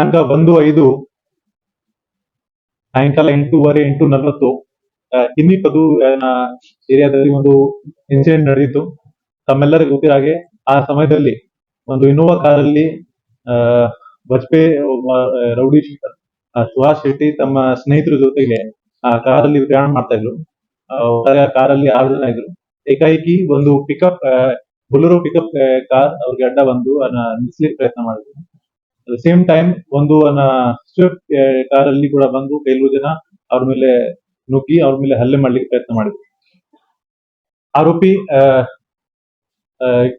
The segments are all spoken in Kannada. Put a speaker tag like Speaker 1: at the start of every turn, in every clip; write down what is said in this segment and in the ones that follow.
Speaker 1: ದಿನಾಂಕ ಒಂದು ಐದು ಸಾಯಂಕಾಲ ಎಂಟೂವರೆ ಎಂಟು ನಲವತ್ತು ಕಿನ್ನಿ ಪದು ಏರಿಯಾದಲ್ಲಿ ಒಂದು ಇನ್ಸಿಡೆಂಟ್ ನಡೆದಿತ್ತು. ತಮ್ಮೆಲ್ಲರಿಗೂ ಗೊತ್ತಿರೋ ಹಾಗೆ ಆ ಸಮಯದಲ್ಲಿ ಒಂದು ಇನೋವಾ ಕಾರಲ್ಲಿ ವಾಜಪೇಯಿ ರೌಡಿ ಸುಹಾಸ್ ಶೆಟ್ಟಿ ತಮ್ಮ ಸ್ನೇಹಿತರ ಜೊತೆಗೆ ಆ ಕಾರಲ್ಲಿ ಪ್ರಯಾಣ ಮಾಡ್ತಾ ಇದ್ರು. ಆ, ಕಾರಲ್ಲಿ ಆರು ಜನ ಇದ್ರು. ಏಕಾಏಕಿ ಒಂದು ಪಿಕಪ್ ಬುಲರೋ ಪಿಕಪ್ ಕಾರ್ ಅವ್ರಿಗೆ ಅಡ್ಡ ಬಂದು ಅದನ್ನ ನಿಲ್ಲಿಸ್ಲಿಕ್ಕೆ ಪ್ರಯತ್ನ ಮಾಡಿದ್ರು. ಅಟ್ ಸೇಮ್ ಟೈಮ್ ಒಂದು ಸ್ವಿಫ್ಟ್ ಕಾರ್ ಅಲ್ಲಿ ಕೂಡ ಬಂದು ಕೆಲವು ಜನ ಅವ್ರ ಮೇಲೆ ನುಗ್ಗಿ ಅವ್ರ ಮೇಲೆ ಹಲ್ಲೆ ಮಾಡ್ಲಿಕ್ಕೆ ಪ್ರಯತ್ನ ಮಾಡಿದ್ರು. ಆರೋಪಿ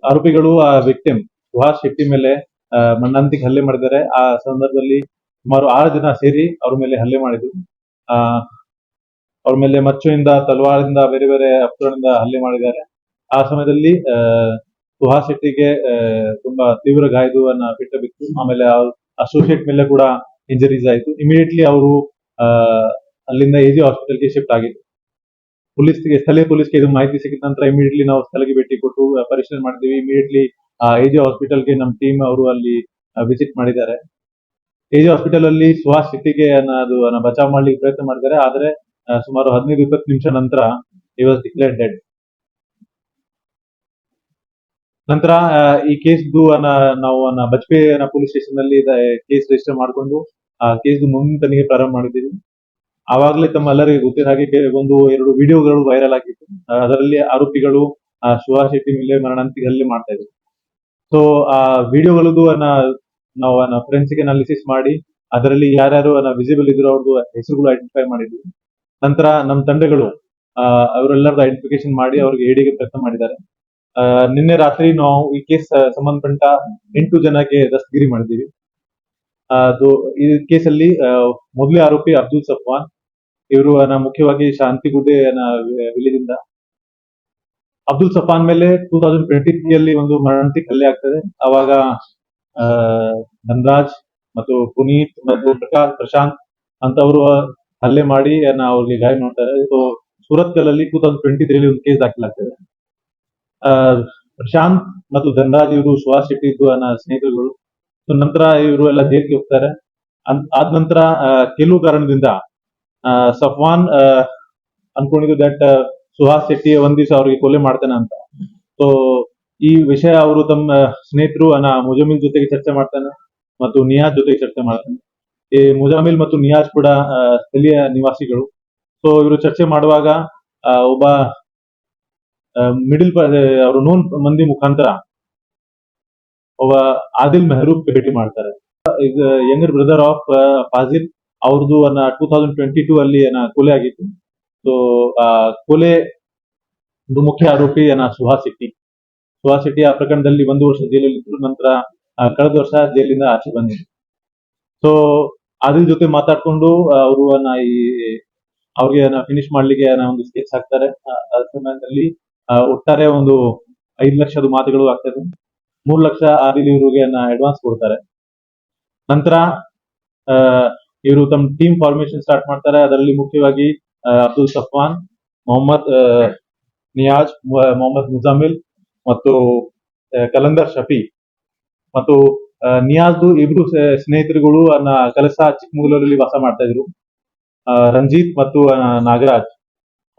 Speaker 1: ಆರೋಪಿಗಳು ಆ ವಿಕ್ಟಿಮ್ ಸುಹಾಸ್ ಶೆಟ್ಟಿ ಮೇಲೆ ಮಣ್ಣಂತಿಗೆ ಹಲ್ಲೆ ಮಾಡಿದ್ದಾರೆ. ಆ ಸಂದರ್ಭದಲ್ಲಿ ಸುಮಾರು ಆರು ಜನ ಸೇರಿ ಅವ್ರ ಮೇಲೆ ಹಲ್ಲೆ ಮಾಡಿದ್ರು. ಆ, ಅವ್ರ ಮೇಲೆ ಮಚ್ಚುವಿಂದ ತಲವಾರದಿಂದ, ಬೇರೆ ಬೇರೆ ಅಪ್ಪುಗಳಿಂದ ಹಲ್ಲೆ ಮಾಡಿದ್ದಾರೆ. ಆ ಸಮಯದಲ್ಲಿ ಸುಹಾಸ್ ಶೆಟ್ಟಿಗೆ ತುಂಬಾ ತೀವ್ರ ಗಾಯದನ್ನ ಬಿಟ್ಟ ಬಿತ್ತು ಆಮೇಲೆ ಅಸೋಸಿಯೇಟ್ ಮೇಲೆ ಕೂಡ ಇಂಜರೀಸ್ ಆಯಿತು. ಇಮಿಡಿಯೇಟ್ಲಿ ಅವರು ಅಲ್ಲಿಂದ ಎಜಿ ಹಾಸ್ಪಿಟಲ್ಗೆ ಶಿಫ್ಟ್ ಆಗಿತ್ತು ಪೊಲೀಸ್ಗೆ, ಸ್ಥಳೀಯ ಪೊಲೀಸ್ಗೆ ಇದು ಮಾಹಿತಿ ಸಿಕ್ಕಿದ ನಂತರ ಇಮಿಡಿಯೇಟ್ಲಿ ನಾವು ಸ್ಥಳಕ್ಕೆ ಭೇಟಿ ಕೊಟ್ಟು ಪರಿಶೀಲನೆ ಮಾಡಿದ್ವಿ. ಇಮಿಡಿಯೇಟ್ಲಿ ಎಜಿ ಹಾಸ್ಪಿಟಲ್ಗೆ ನಮ್ಮ ಟೀಮ್ ಅವರು ಅಲ್ಲಿ ವಿಸಿಟ್ ಮಾಡಿದ್ದಾರೆ. ಎಜಿ ಹಾಸ್ಪಿಟಲ್ ಅಲ್ಲಿ ಸುಹಾಸ್ ಶೆಟ್ಟಿಗೆ ಅದು ಬಚಾವ್ ಮಾಡ್ಲಿಕ್ಕೆ ಪ್ರಯತ್ನ ಮಾಡಿದ್ದಾರೆ. ಆದರೆ ಸುಮಾರು ಹದಿನೈದು, ಇಪ್ಪತ್ತು ನಿಮಿಷ ನಂತರ ಇ ವಾಸ್ ಡೆಡ್ ನಂತರ ಈ ಕೇಸ್ದು ನಾವು ಅನ್ನ ಬಜ್ಪೆ ಪೊಲೀಸ್ ಸ್ಟೇಷನ್ನಲ್ಲಿ ಕೇಸ್ ರಿಜಿಸ್ಟರ್ ಮಾಡಿಕೊಂಡು, ಆ, ಕೇಸ್ ಮುಂದಿನ ತನಿಖೆ ಪ್ರಾರಂಭ ಮಾಡಿದ್ದೀವಿ. ಆವಾಗಲೇ ತಮ್ಮೆಲ್ಲರಿಗೆ ಗೊತ್ತಿರೋ ಹಾಗೆ ಒಂದು ಎರಡು ವಿಡಿಯೋಗಳು ವೈರಲ್ ಆಗಿತ್ತು. ಅದರಲ್ಲಿ ಆರೋಪಿಗಳು ಸುಹಾಸ್ ಶೆಟ್ಟಿ ಮೇಲೆ ಮರಣಾಂತಿಕ ಹಲ್ಲೆ ಮಾಡ್ತಾ ಇದ್ರು. ಸೊ ಆ, ವಿಡಿಯೋಗಳದ್ದು ನಾವು ಫ್ರೆನ್ಸಿಕ್ ಅನಾಲಿಸಿಸ್ ಮಾಡಿ, ಅದರಲ್ಲಿ ಯಾರ್ಯಾರು ವಿಸಿಬಲ್ ಇದ್ರು ಅವ್ರದ್ದು ಹೆಸರುಗಳು ಐಡೆಂಟಿಫೈ ಮಾಡಿದ್ವಿ. ನಂತರ ನಮ್ಮ ತಂಡಗಳು ಅವರೆಲ್ಲರದ್ದು ಐಡೆಂಟಿಫಿಕೇಶನ್ ಮಾಡಿ, ಅವ್ರಿಗೆ ಏಡಿಗೆ ಪ್ರಯತ್ನ ಮಾಡಿದ್ದಾರೆ. ನಿನ್ನೆ ರಾತ್ರಿ ನಾವು ಈ ಕೇಸ್ ಸಂಬಂಧಪಟ್ಟ ಎಂಟು ಜನಕ್ಕೆ ದಸ್ತಗಿರಿ ಮಾಡಿದ್ದೀವಿ. ಆ, ಅದು ಈ ಕೇಸಲ್ಲಿ ಮೊದಲೇ ಆರೋಪಿ ಅಬ್ದುಲ್ ಸಫ್ವಾನ್ ಇವರು ಮುಖ್ಯವಾಗಿ ಶಾಂತಿ ಶಾಂತಿಗುಡ್ಡೆ ವಿಲಿದಿಂದ ಅಬ್ದುಲ್ ಸಫಾನ್ ಮೇಲೆ ಟೂ ತೌಸಂಡ್ ಟ್ವೆಂಟಿ ತ್ರೀ ಅಲ್ಲಿ ಒಂದು ಮರಣಾಂತಿಕ ಹಲ್ಲೆ ಆಗ್ತದೆ. ಅವಾಗ ಧನ್ರಾಜ್ ಮತ್ತು ಪುನೀತ್ ಮತ್ತು ಪ್ರಕಾಶ್ ಪ್ರಶಾಂತ್ ಅಂತವರು ಹಲ್ಲೆ ಮಾಡಿ ಅವ್ರಿಗೆ ಗಾಯ ಮಾಡ್ತಾರೆ. ಸೊ ಸೂರತ್ ಅಲ್ಲಿ ಟೂ ತೌಸಂಡ್ ಟ್ವೆಂಟಿ ತ್ರೀ ಒಂದು ಕೇಸ್ ದಾಖಲಾಗ್ತದೆ. ಪ್ರಶಾಂತ್ ಮತ್ತು ಧನ್ರಾಜ್ ಇವರು ಸುಹಾಸ್ ಶೆಟ್ಟಿ ಇದ್ದು ನನ್ನ ಸ್ನೇಹಿತರುಗಳು. ಸೊ ನಂತರ ಇವರು ಎಲ್ಲ ಜೈಲಿಗೆ ಹೋಗ್ತಾರೆ. ಆದ ನಂತರ ಕೆಲವು ಕಾರಣದಿಂದ ಸಫ್ವಾನ್ ಅನ್ಕೊಂಡಿದ್ದು ದಟ್ ಸುಹಾಸ್ ಶೆಟ್ಟಿ ಒಂದ್ ದಿವಸ ಅವ್ರಿಗೆ ಕೊಲೆ ಮಾಡ್ತಾನೆ ಅಂತ. ಸೊ ಈ ವಿಷಯ ಅವರು ತಮ್ಮ ಸ್ನೇಹಿತರು ಮುಜಮಿಲ್ ಜೊತೆಗೆ ಚರ್ಚೆ ಮಾಡ್ತಾನೆ ಮತ್ತು ನಿಯಾಜ್ ಜೊತೆಗೆ ಚರ್ಚೆ ಮಾಡ್ತಾನೆ. ಈ ಮುಜಾಮಿಲ್ ಮತ್ತು ನಿಯಾಜ್ ಕೂಡ ಸ್ಥಳೀಯ ನಿವಾಸಿಗಳು. ಸೊ ಇವರು ಚರ್ಚೆ ಮಾಡುವಾಗ ಒಬ್ಬ ಮಿಡಿಲ್ ಅವರು ನೋನ್ ಮಂದಿ ಮುಖಾಂತರ ಒಬ್ಬ ಆದಿಲ್ ಮೆಹರೂಬ್ ಭೇಟಿ ಮಾಡ್ತಾರೆ. ಈಗ ಯಂಗರ್ ಬ್ರದರ್ ಆಫ್ ಫಾಜಿಲ್ ಅವ್ರದ್ದು ಅನ್ನ ಟೂ ತೌಸಂಡ್ ಟ್ವೆಂಟಿ ಟೂ ಅಲ್ಲಿ ಅನ್ನ ಕೊಲೆ ಆಗಿತ್ತು. ಸೊ ಕೊಲೆ ಮುಖ್ಯ ಆರೋಪಿ ಅನ್ನ ಸುಹಾಸ್ ಶೆಟ್ಟಿ. ಸುಹಾಸ್ ಶೆಟ್ಟಿ ಆ ಪ್ರಕರಣದಲ್ಲಿ ಒಂದು ವರ್ಷ ಜೈಲಲ್ಲಿ ಇದ್ರು, ನಂತರ ಕಳೆದ ವರ್ಷ ಜೈಲಿಂದ ಆಚೆ ಬಂದಿದ್ರು. ಸೊ ಆದಿಲ್ ಜೊತೆ ಮಾತಾಡ್ಕೊಂಡು ಅವರು ಈ, ಅವ್ರಿಗೆ ಫಿನಿಶ್ ಮಾಡ್ಲಿಕ್ಕೆ ಒಂದು ಸ್ಕೆಚ್ ಹಾಕ್ತಾರೆ. ಆ ಸಮಯದಲ್ಲಿ ಒಟ್ಟಾರೆ ಒಂದು ಐದು ಲಕ್ಷದ ಮಾತುಗಳು ಆಗ್ತದೆ. ಮೂರು ಲಕ್ಷ ಆದಿಲ್ ಇವರಿಗೆ ಅಡ್ವಾನ್ಸ್ ಕೊಡ್ತಾರೆ. ನಂತರ ಇವರು ತಮ್ಮ ಟೀಮ್ ಫಾರ್ಮೇಶನ್ ಸ್ಟಾರ್ಟ್ ಮಾಡ್ತಾರೆ. ಅದರಲ್ಲಿ ಮುಖ್ಯವಾಗಿ ಅಬ್ದುಲ್ ಸಫ್ವಾನ್, ಮೊಹಮ್ಮದ್ ನಿಯಾಜ್ ಮೊಹಮ್ಮದ್ ಮುಜಾಮಿಲ್ ಮತ್ತು ಕಲಂದರ್ ಶಫಿ. ಮತ್ತು ನಿಯಾಜ್ದು ಇಬ್ರು ಸ್ನೇಹಿತರುಗಳು ಅನ್ನ ಕೆಲಸ ಚಿಕ್ಕಮಗಳೂರಲ್ಲಿ ವಾಸ ಮಾಡ್ತಾ ಇದ್ರು. ರಂಜಿತ್ ಮತ್ತು ನಾಗರಾಜ್.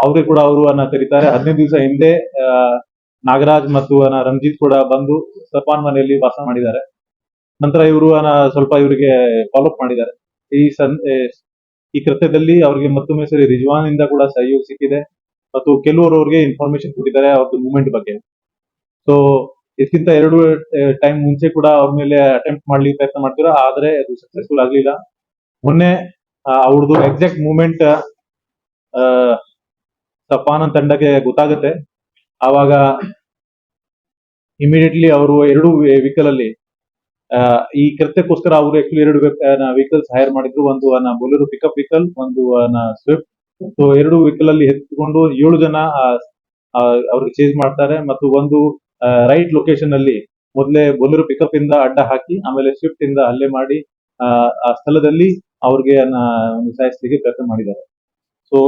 Speaker 1: ಅವ್ರಿಗೆ ಕೂಡ ಅವರು ಅನ್ನ ಕರೀತಾರೆ. ಹದಿನೈದು ದಿವಸ ಹಿಂದೆ ನಾಗರಾಜ್ ಮತ್ತು ರಂಜಿತ್ ಕೂಡ ಬಂದು ಸಪಾನ್ ಮನೆಯಲ್ಲಿ ವಾಸ ಮಾಡಿದ್ದಾರೆ. ನಂತರ ಇವರು ಸ್ವಲ್ಪ ಇವರಿಗೆ ಫಾಲೋಅಪ್ ಮಾಡಿದ್ದಾರೆ. ಈ ಸನ್ ಈ ಕೃತ್ಯದಲ್ಲಿ ಅವರಿಗೆ ಮತ್ತೊಮ್ಮೆ ಸರಿ ರಿಜ್ವಾನ್ ಇಂದ ಕೂಡ ಸಹಯೋಗ ಸಿಕ್ಕಿದೆ ಮತ್ತು ಕೆಲವರು ಅವ್ರಿಗೆ ಇನ್ಫಾರ್ಮೇಶನ್ ಕೊಟ್ಟಿದ್ದಾರೆ ಅವ್ರದ್ದು ಮೂವ್ಮೆಂಟ್ ಬಗ್ಗೆ. ಸೊ ಇದಕ್ಕಿಂತ ಎರಡು ಟೈಮ್ ಮುಂಚೆ ಕೂಡ ಅವ್ರ ಮೇಲೆ ಅಟೆಂಪ್ಟ್ ಮಾಡ್ಲಿಕ್ಕೆ ಪ್ರಯತ್ನ ಮಾಡ್ತಿರೋ? ಆದ್ರೆ ಅದು ಸಕ್ಸಸ್ಫುಲ್ ಆಗ್ಲಿಲ್ಲ. ಮೊನ್ನೆ ಅವ್ರದ್ದು ಎಕ್ಸಾಕ್ಟ್ ಮೂವ್ಮೆಂಟ್ ಸಫಾನ್ ತಂಡಕ್ಕೆ ಗೊತ್ತಾಗುತ್ತೆ. ಆವಾಗ ಇಮಿಡಿಯೇಟ್ಲಿ ಅವರು ಎರಡು ವೆಹಿಕಲ್ ಅಲ್ಲಿ ಈ ಕೃತ್ಯಕ್ಕೋಸ್ಕರ ಅವರು ಆಕ್ಚುಲಿ ಎರಡು ವೆಹಿಕಲ್ಸ್ ಹೈರ್ ಮಾಡಿದ್ರು. ಒಂದು ಬೊಲೆರೋ ಪಿಕಪ್ ವೆಹಿಕಲ್ ಒಂದು ಸ್ವಿಫ್ಟ್ ಸೊ ಎರಡು ವೆಹಿಕಲ್ ಅಲ್ಲಿ ಎತ್ಕೊಂಡು ಏಳು ಜನ ಅವ್ರಿಗೆ ಚೇಂಜ್ ಮಾಡ್ತಾರೆ. ಮತ್ತು ಒಂದು ರೈಟ್ ಲೊಕೇಶನ್ ಅಲ್ಲಿ ಮೊದಲೇ ಬೊಲೆರೋ ಪಿಕಪ್ ಇಂದ ಅಡ್ಡ ಹಾಕಿ ಆಮೇಲೆ ಸ್ವಿಫ್ಟ್ ಇಂದ ಹಲ್ಲೆ ಮಾಡಿ ಆ, ಸ್ಥಳದಲ್ಲಿ ಅವ್ರಿಗೆ ಸಾಯಿಸ್ಲಿಕ್ಕೆ ಪ್ರಯತ್ನ ಮಾಡಿದ್ದಾರೆ. ಸೊ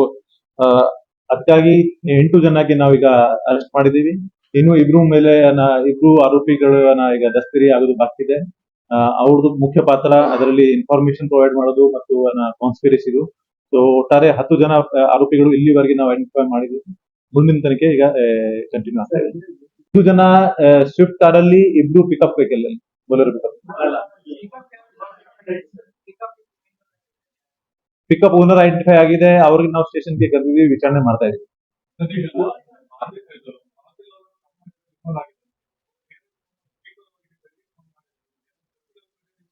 Speaker 1: ಅದಕ್ಕಾಗಿ ಎಂಟು ಜನಕ್ಕೆ ನಾವೀಗ ಅರೆಸ್ಟ್ ಮಾಡಿದೀವಿ ಇನ್ನು ಇಬ್ರು ಮೇಲೆ ಇಬ್ರು ಆರೋಪಿಗಳನ್ನ ಈಗ ದಸ್ತಿರಿ ಆಗೋದು ಬಾಕಿ ಇದೆ. ಅವ್ರದ್ದು ಮುಖ್ಯ ಪಾತ್ರ, ಅದರಲ್ಲಿ ಇನ್ಫಾರ್ಮೇಶನ್ ಪ್ರೊವೈಡ್ ಮಾಡೋದು ಮತ್ತು ಕಾನ್ಸ್ಪಿರಸಿದು ಸೊ ಒಟ್ಟಾರೆ ಹತ್ತು ಜನ ಆರೋಪಿಗಳು ಇಲ್ಲಿವರೆಗೆ ನಾವು ಐಡೆಂಟಿಫೈ ಮಾಡಿದ್ವಿ. ಮುಂದಿನ ತನಿಖೆ ಈಗ ಕಂಟಿನ್ಯೂ ಆಗ್ತಾ ಇದೆ. ಹತ್ತು ಜನ ಸ್ವಿಫ್ಟ್ ಕಾರ್ ಅಲ್ಲಿ ಇಬ್ರು ಪಿಕಪ್ ವೆಹಿಕಲ್ ಅಲ್ಲಿ ಪಿಕಪ್ ಪಿಕಪ್ ಓನರ್ ಐಡೆಂಟಿಫೈ ಆಗಿದೆ ಅವ್ರಿಗೆ ನಾವು ಸ್ಟೇಷನ್ಗೆ ಕರೆದಿದ್ದೀವಿ ವಿಚಾರಣೆ ಮಾಡ್ತಾ ಇದ್ದೀವಿ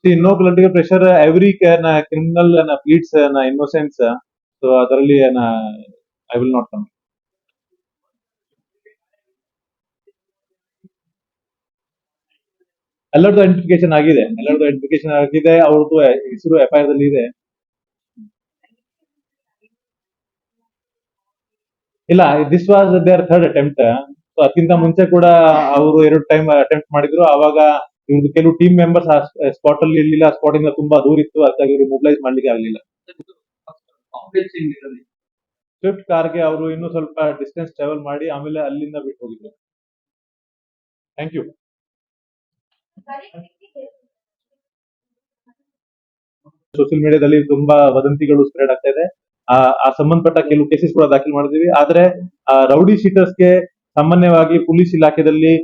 Speaker 1: ಇನ್ನೋ no pressure every na, innocence. Uh, so ಅದರಲ್ಲಿ ಐ ವಿಲ್ ನಾಟ್ ಕಮ್ ಎಲ್ಲರದು ಐಡೆಂಟಿಫಿಕೇಶನ್ ಆಗಿದೆ ಎಲ್ಲರದು ಐಡೆಂಟಿಫಿಕೇಶನ್ ಆಗಿದೆ ಅವ್ರದ್ದು ಹೆಸರು ಎಫ್ಐಆರ್ ದಲ್ಲಿ ಇದೆ ಇಲ್ಲ this was there third attempt so ಅದಕ್ಕಿಂತ ಮುಂಚೆ ಕೂಡ ಅವರು ಎರಡು ಟೈಮ್ ಅಟೆಂಪ್ಟ್ ಮಾಡಿದ್ರು. ಅವಾಗ ಇವ್ರದ್ದು ಕೆಲವು ಟೀಮ್ ಮೆಂಬರ್ಸ್ ಆ ಸ್ಪಾಟ್ ಅಲ್ಲಿ ಇರ್ಲಿಲ್ಲ. ಸ್ಪಾಟ್ ಇಂದ ತುಂಬಾ ದೂರ ಇತ್ತು. ಅದಕ್ಕಾಗಿ ಇವರು ಮೊಬಿಲೈಸ್ ಮಾಡ್ಲಿಕ್ಕೆ ಆಗಲಿಲ್ಲ. ಸ್ವಿಫ್ಟ್ ಕಾರ್ಗೆ ಅವರು ಇನ್ನೂ ಸ್ವಲ್ಪ ಡಿಸ್ಟೆನ್ಸ್ ಟ್ರಾವೆಲ್ ಮಾಡಿ ಆಮೇಲೆ ಅಲ್ಲಿಂದ ಬಿಟ್ಟು ಹೋಗಿದ್ರು. ಥ್ಯಾಂಕ್ ಯು ಸೋಷಿಯಲ್ ಮೀಡಿಯಾದಲ್ಲಿ ತುಂಬಾ ವದಂತಿಗಳು ಸ್ಪ್ರೆಡ್ ಆಗ್ತಾ ಇದೆ. ಆ ಸಂಬಂಧಪಟ್ಟ ಕೆಲವು ಕೇಸಸ್ ಕೂಡ ದಾಖಲು ಮಾಡಿದೀವಿ ಆದ್ರೆ ರೌಡಿ ಶೀಟರ್ಸ್ಗೆ ಸಾಮಾನ್ಯವಾಗಿ ಪೊಲೀಸ್ ಇಲಾಖೆಯಲ್ಲಿ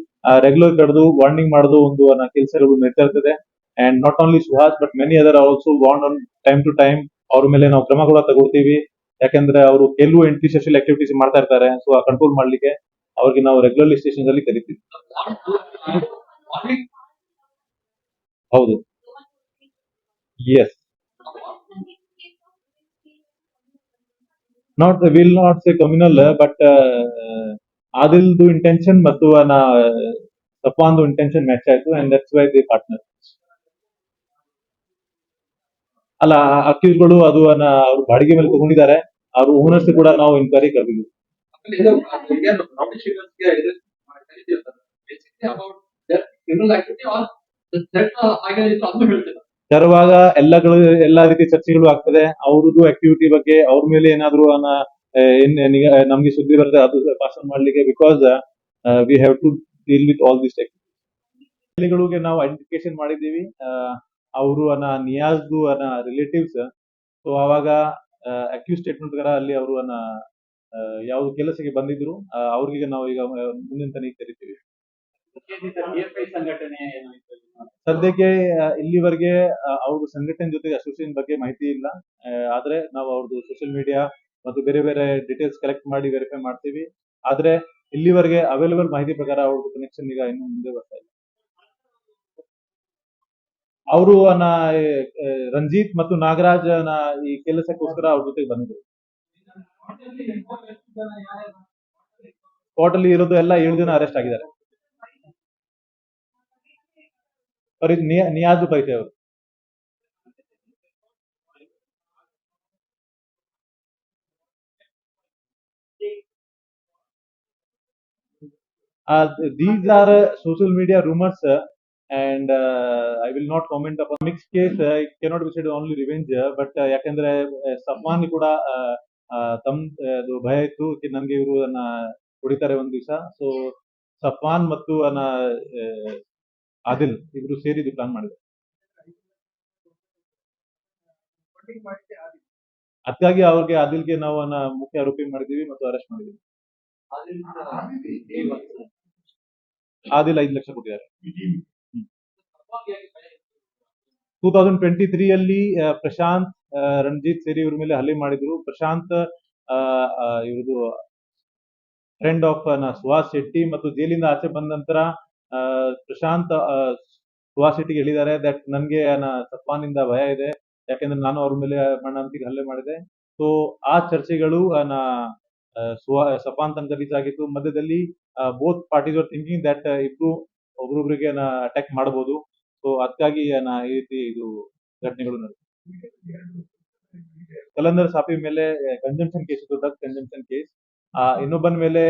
Speaker 1: ರೆಗ್ಯುಲರ್ ಕಡ್ದು ವಾರ್ನಿಂಗ್ ಮಾಡೋದು ಒಂದು ಕೆಲಸಗಳು ನಡೀತಾ ಇರ್ತದೆ. And not only Suhas but many other also warn on time to time ಅವ್ರ ಮೇಲೆ ನಾವು ಕ್ರಮ ಕೂಡ ತಗೊಳ್ತೀವಿ. ಯಾಕಂದ್ರೆ ಅವರು ಕೆಲವು ಎಂಟಿ ಸೋಷಿಯಲ್ ಆಕ್ಟಿವಿಟೀಸ್ ಮಾಡ್ತಾ ಇರ್ತಾರೆ. ಸೊ ಆ ಕಂಟ್ರೋಲ್ ಮಾಡ್ಲಿಕ್ಕೆ ಅವ್ರಿಗೆ ನಾವು ರೆಗ್ಯುಲರ್ಲಿ ಸ್ಟೇಷನ್ ಅಲ್ಲಿ ಕರಿತೀವಿ. ಹೌದು. Yes not will not say communal but ಆದಿಲ್ದು intention ಮತ್ತು ಸಫಾನ್ದು ಇಂಟೆನ್ಷನ್ ಮ್ಯಾಚ್ ಆಯ್ತು and that's why the partner ಅಲ್ಲ ಅಕ್ಯೂಸ್ಗಳು ಅದು ಅವ್ರು ಬಾಡಿಗೆ ಮೇಲೆ ತಗೊಂಡಿದ್ದಾರೆ, ಅವ್ರು ಓನರ್ಸ್ ಕೂಡ ನಾವು ಇನ್ಕ್ವೈರಿ ಕರೆದಿದ್ವಿ ತರುವಾಗ ಎಲ್ಲಗಳು ಎಲ್ಲಾ ರೀತಿ ಚರ್ಚೆಗಳು ಆಗ್ತದೆ. ಅವ್ರದ್ದು ಆಕ್ಟಿವಿಟಿ ಬಗ್ಗೆ ಅವ್ರ ಮೇಲೆ ಏನಾದ್ರು ನಮ್ಗೆ ಸುದ್ದಿ ಬರುತ್ತೆ ಅದು ಪಾಸ್ ಮಾಡ್ಲಿಕ್ಕೆ because we have to deal with all this ಗಳಿಗೆ ನಾವು ಐಡೆಂಟಿಫಿಕೇಶನ್ ಮಾಡಿದ್ದೀವಿ. ಅವರು ಅನ್ನ ನಿಯಾಜ್ದು ಅನ್ನ ರಿಲೇಟಿವ್ಸ್ ಸೊ ಅವಾಗ ಅಕ್ಯೂಸ್ ಸ್ಟೇಟ್ಮೆಂಟ್ ಅಲ್ಲಿ ಅವರು ಅನ್ನ ಆ, ಯಾವ್ದು ಕೆಲಸಕ್ಕೆ ಬಂದಿದ್ರು ಅವ್ರಿಗೆ ನಾವು ಈಗ ಮುಂದಿನ ತನಿಖೆ ಕರಿತೀವಿ. ಸದ್ಯಕ್ಕೆ ಇಲ್ಲಿವರೆಗೆ ಅವ್ರ ಸಂಘಟನೆ ಜೊತೆಗೆ ಅಸೋಸಿಯೇಷನ್ ಬಗ್ಗೆ ಮಾಹಿತಿ ಇಲ್ಲ. ಆದ್ರೆ ನಾವು ಅವ್ರದ್ದು ಸೋಷಿಯಲ್ ಮೀಡಿಯಾ ಮತ್ತು ಬೇರೆ ಬೇರೆ ಡೀಟೇಲ್ಸ್ ಕಲೆಕ್ಟ್ ಮಾಡಿ ವೆರಿಫೈ ಮಾಡ್ತೀವಿ. ಆದ್ರೆ ಇಲ್ಲಿವರೆಗೆ ಅವೈಲೇಬಲ್ ಮಾಹಿತಿ ಪ್ರಕಾರ ಅವ್ರದ್ದು ಕನೆಕ್ಷನ್ ಈಗ ಇನ್ನು ಮುಂದೆ ಬರ್ತಾ ಇಲ್ಲ. ಅವರು ರಂಜಿತ್ ಮತ್ತು ನಾಗರಾಜ್ನ ಈ ಕೆಲಸಕ್ಕೋಸ್ಕರ ಅವ್ರ ಜೊತೆಗೆ ಬಂದಿದ್ರು. ಸ್ಪಾಟ್ ಅಲ್ಲಿ ಇರೋದು ಎಲ್ಲ ಏಳು ಜನ ಅರೆಸ್ಟ್ ಆಗಿದ್ದಾರೆ. ನಿಯಾದು ಪರಿಚಯ ಅವರು. These are social media rumours and I will not comment up mix case cannot be said only revenge but ಯಾಕಂದ್ರೆ ಸಫ್ಮಾನ್ ಕೂಡ uh, uh, ತಮ್ uh, ಭಯ ಇತ್ತು. ನನ್ಗೆ ಇವರು ಅನ್ನ ಕುಡಿತಾರೆ ಒಂದ್ ದಿವಸ. ಸೊ ಸಫ್ಮಾನ್ ಮತ್ತು ಅನ್ನ ಆದಿಲ್ ಇಬ್ರು ಸೇರಿ ಇದು ಪ್ಲಾನ್ ಮಾಡಿದ್ರು ಅದಕ್ಕಾಗಿ ಅವ್ರಿಗೆ ಆದಿಲ್ಗೆ ನಾವು ಮುಖ್ಯ ಆರೋಪಿ ಮಾಡಿದೀವಿ ಮತ್ತು ಅರೆಸ್ಟ್ ಮಾಡಿದೀವಿ ಆದಿಲ್ ಐದು ಲಕ್ಷ ಕೊಟ್ಟಿದ್ದಾರೆ ಟೂ ತೌಸಂಡ್ ಟ್ವೆಂಟಿ ತ್ರೀ ಅಲ್ಲಿ ಪ್ರಶಾಂತ್ ರಣಜಿತ್ ಸೇರಿ ಇವ್ರ ಮೇಲೆ ಹಲ್ಲೆ ಮಾಡಿದ್ರು. ಪ್ರಶಾಂತ್ ಇವ್ರದು ಫ್ರೆಂಡ್ ಆಫ್ ಸುಹಾಸ್ ಶೆಟ್ಟಿ ಮತ್ತು ಜೈಲಿಂದ ಆಚೆ ಬಂದ ನಂತರ ಪ್ರಶಾಂತ್ ಆ, ಸುಹಾಸ್ ಶೆಟ್ಟಿಗೆ ಹೇಳಿದ್ದಾರೆ ದಟ್ ನನಗೆ ಇಂದ ಭಯ ಇದೆ. ಯಾಕೆಂದ್ರೆ ನಾನು ಅವ್ರ ಮೇಲೆ ಮಣ್ಣಂತಿಗೆ ಹಲ್ಲೆ ಮಾಡಿದೆ. ಸೊ ಆ ಚರ್ಚೆಗಳು ಆ, ನ ಆ, ಸುಹಾ ಸಫಾನ್ ತನಕ ರೀಚ್ ಆಗಿತ್ತು ಮಧ್ಯದಲ್ಲಿ both parties are thinking that ಇಬ್ರು ಒಬ್ರೊಬ್ರಿಗೆ ಅಟ್ಯಾಕ್ ಮಾಡಬಹುದು. ಸೊ ಅದಕ್ಕಾಗಿ ಈ ರೀತಿ ಇದು ಘಟನೆಗಳು ನಡೆದಿದೆ. ಕಲಂದರ್ ಸಾಪಿ ಮೇಲೆ ಕಂಜಂಪ್ಷನ್ ಕೇಸ್ ಇತ್ತು ಡ್ರಗ್ ಕಂಜಂಪ್ಷನ್ ಕೇಸ್ ಇನ್ನೊಬ್ಬನ ಮೇಲೆ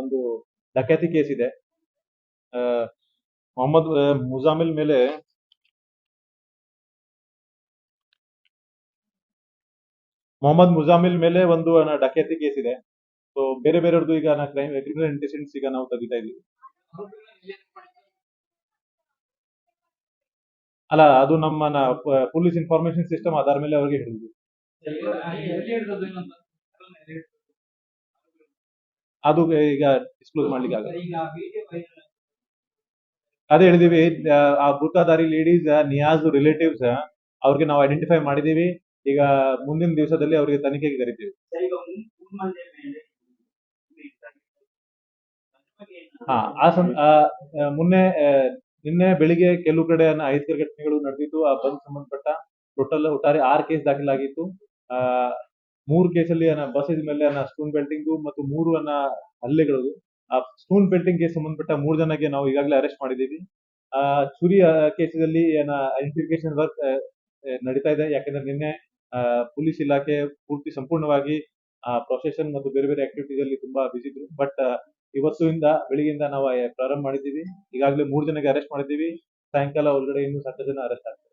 Speaker 1: ಒಂದು ಡಕ್ಯಾತಿ ಕೇಸ್ ಇದೆ. ಮೊಹಮ್ಮದ್ ಮುಜಾಮಿಲ್ ಮೇಲೆ ಮೊಹಮ್ಮದ್ ಮುಜಾಮಿಲ್ ಮೇಲೆ ಒಂದು ಡಕೇತಿ ಕೇಸ್ ಇದೆ. ಸೊ ಬೇರೆ ಬೇರೆಯವ್ರದ್ದು ಈಗ ಕ್ರೈಮ್ ಕ್ರಿಮಿನಲ್ ಇಂಟೆಲಿಜೆನ್ಸ್ ಈಗ ನಾವು ತೆಗಿತಾ ಇದೀವಿ ಅಲ್ಲ, ಅದು ನಮ್ಮ ಪೊಲೀಸ್ ಇನ್ಫಾರ್ಮೇಶನ್ ಸಿಸ್ಟಮ್ ಅದರ ಮೇಲೆ ಅವ್ರಿಗೆ ಹೇಳಿದ್ವಿ ಅದು ಈಗ ಡಿಸ್ಕ್ಲೋಸ್ ಮಾಡ್ಲಿಕ್ಕೆ ಆಗಲ್ಲ. ಅದೇ ಹೇಳಿದೀವಿ ಆ, ಬುರ್ಕಾದಾರಿ ಲೇಡೀಸ್ ನಿಯಾಜ್ ರಿಲೇಟಿವ್ಸ್ ಅವ್ರಿಗೆ ನಾವು ಐಡೆಂಟಿಫೈ ಮಾಡಿದೀವಿ. ಈಗ ಮುಂದಿನ ದಿವಸದಲ್ಲಿ ಅವರಿಗೆ ತನಿಖೆಗೆ ಕರಿತೀವಿ. ಹಾ ಆ ಮೊನ್ನೆ ನಿನ್ನೆ ಬೆಳಿಗ್ಗೆ ಕೆಲವು ಕಡೆ ಐದು ಅಹಿತಕರ ಘಟನೆಗಳು ನಡೆದಿತ್ತು ಆ ಬಂದ್ ಸಂಬಂಧಪಟ್ಟ ಟೋಟಲ್ ಒಟ್ಟಾರೆ ಆರು ಕೇಸ್ ದಾಖಲಾಗಿತ್ತು. ಆ ಮೂರು ಕೇಸಲ್ಲಿ ಬಸ್ ಮೇಲೆ ಸ್ಟೂನ್ ಬೆಲ್ಟಿಂಗ್ ಮತ್ತು ಮೂರು ಅನ್ನ ಹಲ್ಲೆಗಳು ಆ ಸ್ಟೂನ್ ಬೆಲ್ಟಿಂಗ್ ಕೇಸ್ ಸಂಬಂಧಪಟ್ಟ ಮೂರು ಜನಕ್ಕೆ ನಾವು ಈಗಾಗಲೇ ಅರೆಸ್ಟ್ ಮಾಡಿದ್ದೀವಿ. ಆ ಚುರಿ ಕೇಸಲ್ಲಿ ಏನ ಐಡೆಂಟಿಫಿಕೇಶನ್ ವರ್ಕ್ ನಡೀತಾ ಇದೆ. ಯಾಕಂದ್ರೆ ನಿನ್ನೆ ಪೊಲೀಸ್ ಇಲಾಖೆ ಪೂರ್ತಿ ಸಂಪೂರ್ಣವಾಗಿ, ಆ ಪ್ರೊಸೆಷನ್ ಮತ್ತು ಬೇರೆ ಬೇರೆ ಆಕ್ಟಿವಿಟೀಸ್ ಅಲ್ಲಿ ತುಂಬಾ ಬಿಸಿ ಇದ್ರು. ಬಟ್ ಇವತ್ತಿನಿಂದ ಬೆಳಿಗ್ಗೆಯಿಂದ ನಾವು ಪ್ರಾರಂಭ ಮಾಡಿದ್ದೀವಿ. ಈಗಾಗಲೇ ಮೂರು ಜನಕ್ಕೆ ಅರೆಸ್ಟ್ ಮಾಡಿದ್ದೀವಿ. ಸಾಯಂಕಾಲ ಒಳಗಡೆ ಇನ್ನೂ ಸಾಕಷ್ಟು ಜನ ಅರೆಸ್ಟ್ ಆಗ್ತಾರೆ.